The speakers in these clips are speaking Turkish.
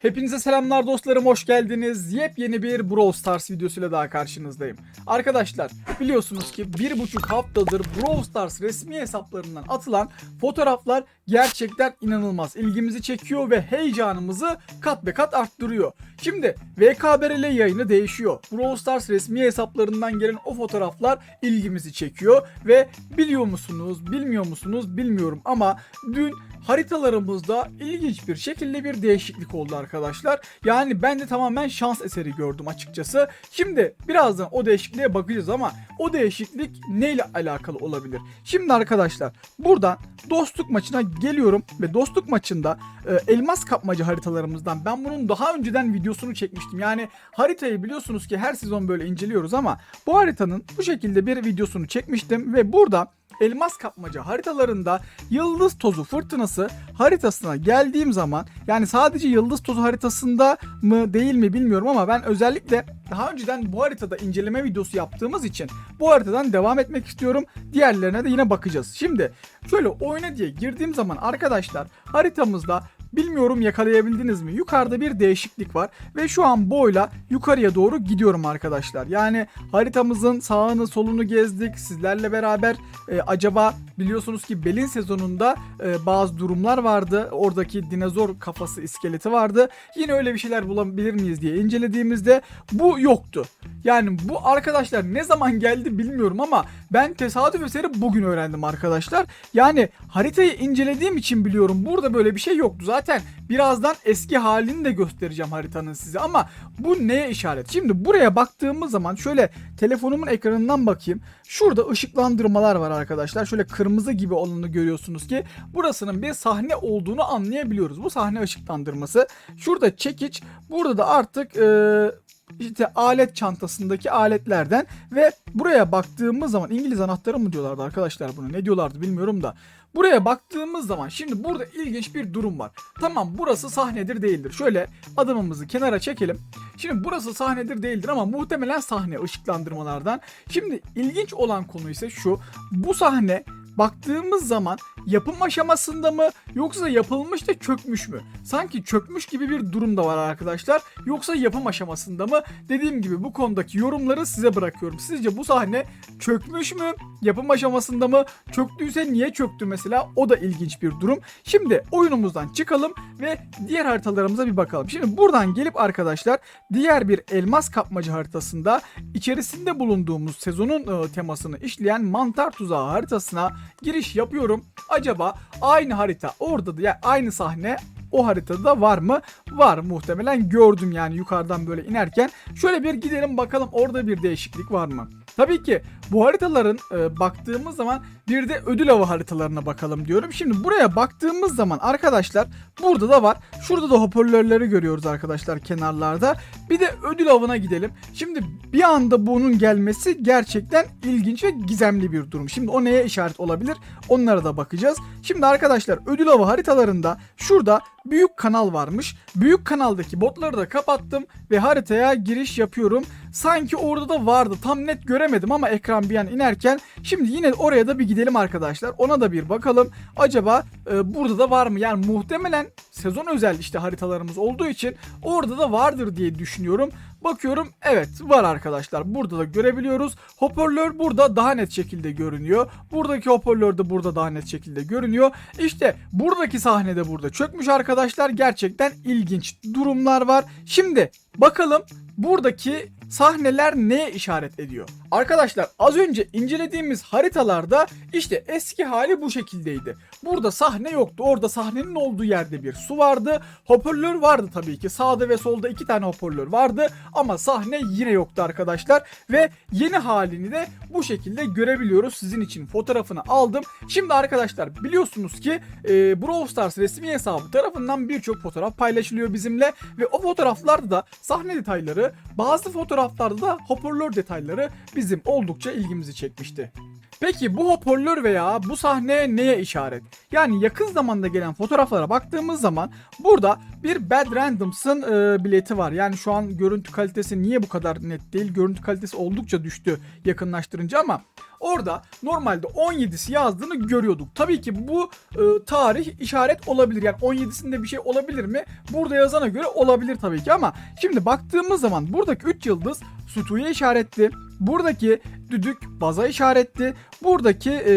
Hepinize selamlar dostlarım hoş geldiniz. Yepyeni bir Brawl Stars videosuyla daha karşınızdayım. Arkadaşlar biliyorsunuz ki bir buçuk haftadır Brawl Stars resmi hesaplarından atılan fotoğraflar gerçekten inanılmaz ilgimizi çekiyor ve heyecanımızı kat be kat arttırıyor. Şimdi VKBRL yayını değişiyor. Brawl Stars resmi hesaplarından gelen o fotoğraflar ilgimizi çekiyor ve biliyor musunuz bilmiyor musunuz bilmiyorum ama dün haritalarımızda ilginç bir şekilde bir değişiklik oldu arkadaşlar. Yani ben de tamamen şans eseri gördüm açıkçası. Şimdi birazdan o değişikliğe bakacağız ama o değişiklik neyle alakalı olabilir? Şimdi arkadaşlar buradan dostluk maçına geliyorum ve dostluk maçında e, elmas kapmaca haritalarımızdan ben bunun daha önceden videosunu çekmiştim. Yani haritayı biliyorsunuz ki her sezon böyle inceliyoruz ama bu haritanın bu şekilde bir videosunu çekmiştim ve burada elmas kapmaca haritalarında yıldız tozu fırtınası haritasına geldiğim zaman yani sadece yıldız tozu haritasında mı değil mi bilmiyorum ama ben özellikle daha önceden bu haritada inceleme videosu yaptığımız için bu haritadan devam etmek istiyorum. Diğerlerine de yine bakacağız. Şimdi şöyle oyuna diye girdiğim zaman arkadaşlar haritamızda Bilmiyorum yakalayabildiniz mi? Yukarıda bir değişiklik var ve şu an boyla yukarıya doğru gidiyorum arkadaşlar. Yani haritamızın sağını solunu gezdik sizlerle beraber. Ee, acaba biliyorsunuz ki Belin sezonunda e, bazı durumlar vardı. Oradaki dinozor kafası iskeleti vardı. Yine öyle bir şeyler bulabilir miyiz diye incelediğimizde bu yoktu. Yani bu arkadaşlar ne zaman geldi bilmiyorum ama ben tesadüf eseri bugün öğrendim arkadaşlar. Yani haritayı incelediğim için biliyorum burada böyle bir şey yoktu. Zaten birazdan eski halini de göstereceğim haritanın size ama bu neye işaret? Şimdi buraya baktığımız zaman şöyle telefonumun ekranından bakayım. Şurada ışıklandırmalar var arkadaşlar. Şöyle kırmızı gibi olanı görüyorsunuz ki burasının bir sahne olduğunu anlayabiliyoruz. Bu sahne ışıklandırması. Şurada çekiç. Burada da artık e, işte alet çantasındaki aletlerden ve buraya baktığımız zaman İngiliz anahtarı mı diyorlardı arkadaşlar bunu ne diyorlardı bilmiyorum da buraya baktığımız zaman şimdi burada ilginç bir durum var. Tamam burası sahnedir değildir. Şöyle adımımızı kenara çekelim. Şimdi burası sahnedir değildir ama muhtemelen sahne ışıklandırmalardan. Şimdi ilginç olan konu ise şu. Bu sahne baktığımız zaman yapım aşamasında mı yoksa yapılmış da çökmüş mü? Sanki çökmüş gibi bir durum da var arkadaşlar. Yoksa yapım aşamasında mı? Dediğim gibi bu konudaki yorumları size bırakıyorum. Sizce bu sahne çökmüş mü? Yapım aşamasında mı? Çöktüyse niye çöktü mesela? O da ilginç bir durum. Şimdi oyunumuzdan çıkalım ve diğer haritalarımıza bir bakalım. Şimdi buradan gelip arkadaşlar diğer bir elmas kapmaca haritasında içerisinde bulunduğumuz sezonun e, temasını işleyen mantar tuzağı haritasına giriş yapıyorum. Acaba aynı harita orada da yani aynı sahne o haritada var mı? Var muhtemelen gördüm yani yukarıdan böyle inerken. Şöyle bir gidelim bakalım orada bir değişiklik var mı? Tabii ki bu haritaların e, baktığımız zaman bir de ödül avı haritalarına bakalım diyorum. Şimdi buraya baktığımız zaman arkadaşlar burada da var. Şurada da hoparlörleri görüyoruz arkadaşlar kenarlarda. Bir de ödül avına gidelim. Şimdi bir anda bunun gelmesi gerçekten ilginç ve gizemli bir durum. Şimdi o neye işaret olabilir? Onlara da bakacağız. Şimdi arkadaşlar ödül avı haritalarında şurada büyük kanal varmış. Büyük kanaldaki botları da kapattım ve haritaya giriş yapıyorum. Sanki orada da vardı. Tam net göremedim ama ekran bir an inerken. Şimdi yine oraya da bir gidelim arkadaşlar. Ona da bir bakalım. Acaba e, burada da var mı? Yani muhtemelen sezon özel işte haritalarımız olduğu için orada da vardır diye düşünüyorum. Bakıyorum evet var arkadaşlar. Burada da görebiliyoruz. Hoparlör burada daha net şekilde görünüyor. Buradaki hoparlör de burada daha net şekilde görünüyor. İşte buradaki sahne de burada çökmüş arkadaşlar. Gerçekten ilginç durumlar var. Şimdi bakalım buradaki sahneler neye işaret ediyor? Arkadaşlar az önce incelediğimiz haritalarda işte eski hali bu şekildeydi. Burada sahne yoktu. Orada sahnenin olduğu yerde bir su vardı. Hoparlör vardı tabii ki. Sağda ve solda iki tane hoparlör vardı. Ama sahne yine yoktu arkadaşlar. Ve yeni halini de bu şekilde görebiliyoruz. Sizin için fotoğrafını aldım. Şimdi arkadaşlar biliyorsunuz ki e, Brawl Stars resmi hesabı tarafından birçok fotoğraf paylaşılıyor bizimle. Ve o fotoğraflarda da sahne detayları bazı fotoğraflarda da hoparlör detayları bizim oldukça ilgimizi çekmişti. Peki bu hoparlör veya bu sahne neye işaret? Yani yakın zamanda gelen fotoğraflara baktığımız zaman burada bir Bad Randoms'ın e, bileti var. Yani şu an görüntü kalitesi niye bu kadar net değil? Görüntü kalitesi oldukça düştü yakınlaştırınca ama orada normalde 17'si yazdığını görüyorduk. Tabii ki bu e, tarih işaret olabilir. Yani 17'sinde bir şey olabilir mi? Burada yazana göre olabilir tabii ki ama şimdi baktığımız zaman buradaki 3 yıldız Sutu'ya işaretli. Buradaki düdük baza işaretli. Buradaki e,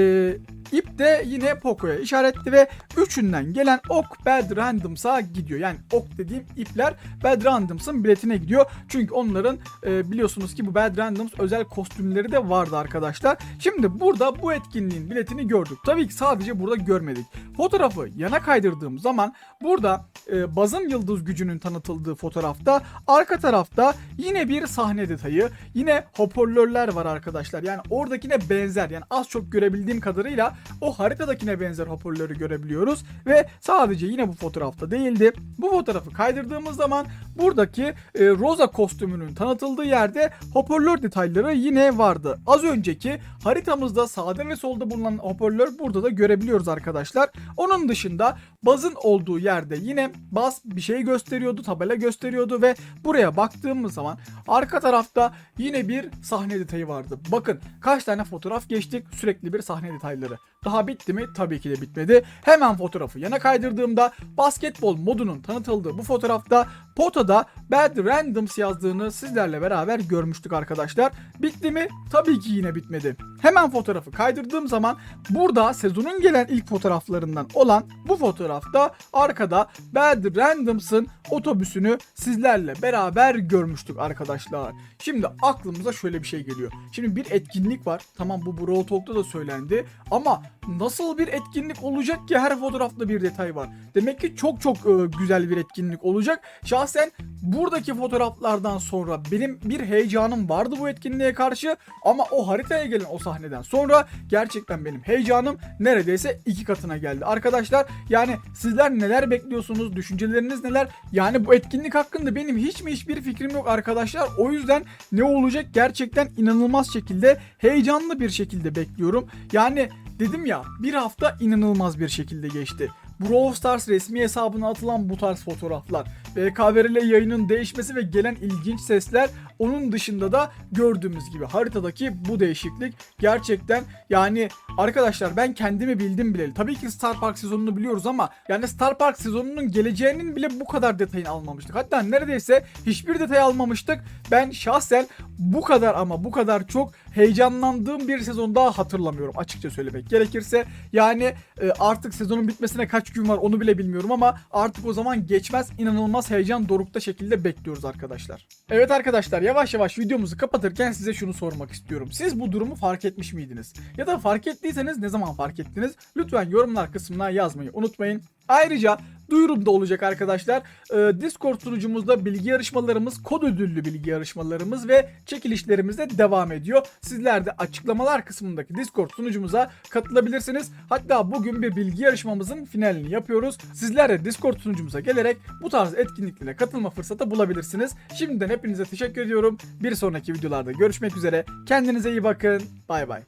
ip de yine Poco'ya işaretli ve üçünden gelen ok Bad Randoms'a gidiyor. Yani ok dediğim ipler Bad Randoms'ın biletine gidiyor. Çünkü onların e, biliyorsunuz ki bu Bad Randoms özel kostümleri de vardı arkadaşlar. Şimdi burada bu etkinliğin biletini gördük. Tabii ki sadece burada görmedik. Fotoğrafı yana kaydırdığım zaman burada e, bazın yıldız gücünün tanıtıldığı fotoğrafta arka tarafta yine bir sahne detayı, yine hoparlörler var arkadaşlar. Yani oradakine benzer yani az çok görebildiğim kadarıyla o haritadakine benzer hoparlörü görebiliyoruz ve sadece yine bu fotoğrafta değildi. Bu fotoğrafı kaydırdığımız zaman buradaki e, Rosa kostümünün tanıtıldığı yerde hoparlör detayları yine vardı. Az önceki haritamızda sağda ve solda bulunan hoparlör burada da görebiliyoruz arkadaşlar. Onun dışında bazın olduğu yerde yine baz bir şey gösteriyordu, tabela gösteriyordu ve buraya baktığımız zaman arka tarafta yine bir sahne detayı vardı. Bakın kaç tane fotoğraf geçtik sürekli bir sahne detayları. Daha bitti mi? Tabii ki de bitmedi. Hemen fotoğrafı yana kaydırdığımda basketbol modunun tanıtıldığı bu fotoğrafta potada Bad Randoms yazdığını sizlerle beraber görmüştük arkadaşlar. Bitti mi? Tabii ki yine bitmedi. Hemen fotoğrafı kaydırdığım zaman burada sezonun gelen ilk fotoğraflarından olan bu fotoğrafta arkada Bad Randoms'ın otobüsünü sizlerle beraber görmüştük arkadaşlar. Şimdi aklımıza şöyle bir şey geliyor. Şimdi bir etkinlik var. Tamam bu Brawl Talk'ta da söylendi. Ama nasıl bir etkinlik olacak ki her fotoğrafta bir detay var. Demek ki çok çok e, güzel bir etkinlik olacak. Şahsen buradaki fotoğraflardan sonra benim bir heyecanım vardı bu etkinliğe karşı. Ama o haritaya gelen o sahneden sonra gerçekten benim heyecanım neredeyse iki katına geldi. Arkadaşlar yani sizler neler bekliyorsunuz? Düşünceleriniz neler? Yani bu etkinlik hakkında benim hiç mi hiçbir fikrim yok arkadaşlar. O yüzden ne olacak gerçekten inanılmaz şekilde heyecanlı bir şekilde bekliyorum. Yani dedim ya bir hafta inanılmaz bir şekilde geçti. Brawl Stars resmi hesabına atılan bu tarz fotoğraflar, BKVRL yayının değişmesi ve gelen ilginç sesler onun dışında da gördüğümüz gibi haritadaki bu değişiklik gerçekten yani arkadaşlar ben kendimi bildim bileli. Tabii ki Star Park sezonunu biliyoruz ama yani Star Park sezonunun geleceğinin bile bu kadar detayını almamıştık. Hatta neredeyse hiçbir detay almamıştık. Ben şahsen bu kadar ama bu kadar çok heyecanlandığım bir sezon daha hatırlamıyorum açıkça söylemek gerekirse. Yani e, artık sezonun bitmesine kaç gün var onu bile bilmiyorum ama artık o zaman geçmez inanılmaz heyecan dorukta şekilde bekliyoruz arkadaşlar. Evet arkadaşlar yavaş yavaş videomuzu kapatırken size şunu sormak istiyorum. Siz bu durumu fark etmiş miydiniz? Ya da fark ettiyseniz ne zaman fark ettiniz? Lütfen yorumlar kısmına yazmayı unutmayın. Ayrıca duyurum da olacak arkadaşlar. Ee, Discord sunucumuzda bilgi yarışmalarımız, kod ödüllü bilgi yarışmalarımız ve çekilişlerimiz de devam ediyor. Sizler de açıklamalar kısmındaki Discord sunucumuza katılabilirsiniz. Hatta bugün bir bilgi yarışmamızın finalini yapıyoruz. Sizler de Discord sunucumuza gelerek bu tarz etkinliklere katılma fırsatı bulabilirsiniz. Şimdiden hepinize teşekkür ediyorum. Bir sonraki videolarda görüşmek üzere. Kendinize iyi bakın. Bay bay.